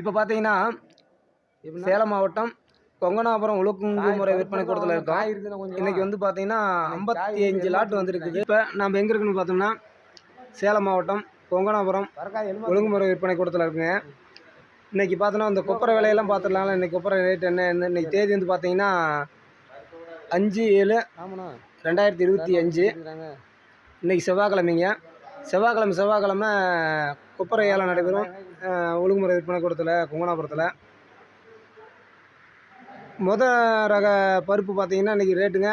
இப்போ பார்த்தீங்கன்னா சேலம் மாவட்டம் கொங்கனாபுரம் உளுக்குங்கு முறை விற்பனை கூடத்தில் இருக்கோம். இன்னைக்கு வந்து பார்த்தீங்கன்னா ஐம்பத்தி அஞ்சு லாட்டு வந்திருக்குது இப்போ நம்ம எங்கே இருக்குன்னு பார்த்தோம்னா சேலம் மாவட்டம் கொங்கனாபுரம் ஒழுங்குமுறை விற்பனை கூடத்தில் இருக்குங்க. இன்னைக்கு பார்த்தோன்னா இந்த கொப்பரை விலையெல்லாம் பார்த்துடலாம்ல இன்னைக்கு கொப்பரை ரேட் என்ன என்ன இன்னைக்கு தேதி வந்து பார்த்தீங்கன்னா அஞ்சு ஏழு ரெண்டாயிரத்தி இருபத்தி அஞ்சு. இன்னைக்கு செவ்வாய்க்கிழமைங்க. செவ்வாய்க்கிழமை செவ்வாய்க்கிழமை கொப்பரை ஏலம் நடைபெறும் ஒழுங்குமுறை விற்பனை கூடத்தில் குங்கணாபுரத்தில் முத ரக பருப்பு பார்த்தீங்கன்னா இன்றைக்கி ரேட்டுங்க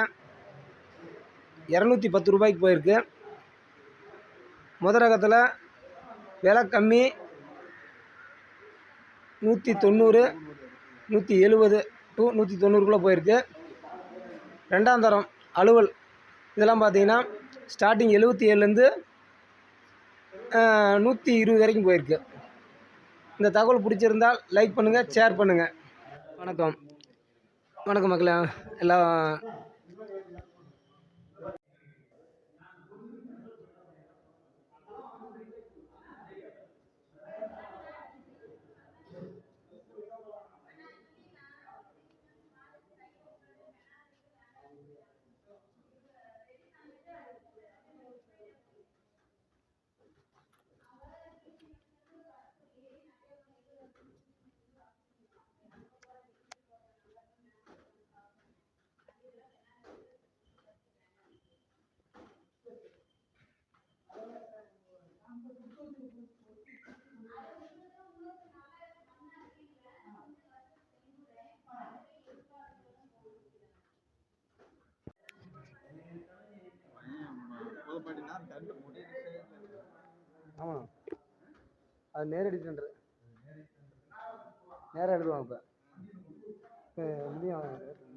இரநூத்தி பத்து ரூபாய்க்கு போயிருக்கு. முத ரகத்தில் விலை கம்மி நூற்றி தொண்ணூறு நூற்றி எழுபது டு நூற்றி தொண்ணூறுக்குள்ளே போயிருக்கு. ரெண்டாம் தரம் அலுவல் இதெல்லாம் பார்த்தீங்கன்னா ஸ்டார்டிங் எழுபத்தி ஏழுலேருந்து நூற்றி இருபது வரைக்கும் போயிருக்கு. இந்த தகவல் பிடிச்சிருந்தால் லைக் பண்ணுங்கள் ஷேர் பண்ணுங்கள் வணக்கம். வணக்கம் மக்களே. எல்லாம் ஆமாம் அது நேரடி டெண்டர் நேராக எடுத்துவாங்க இப்போ. இப்போ முடியும் முடியும்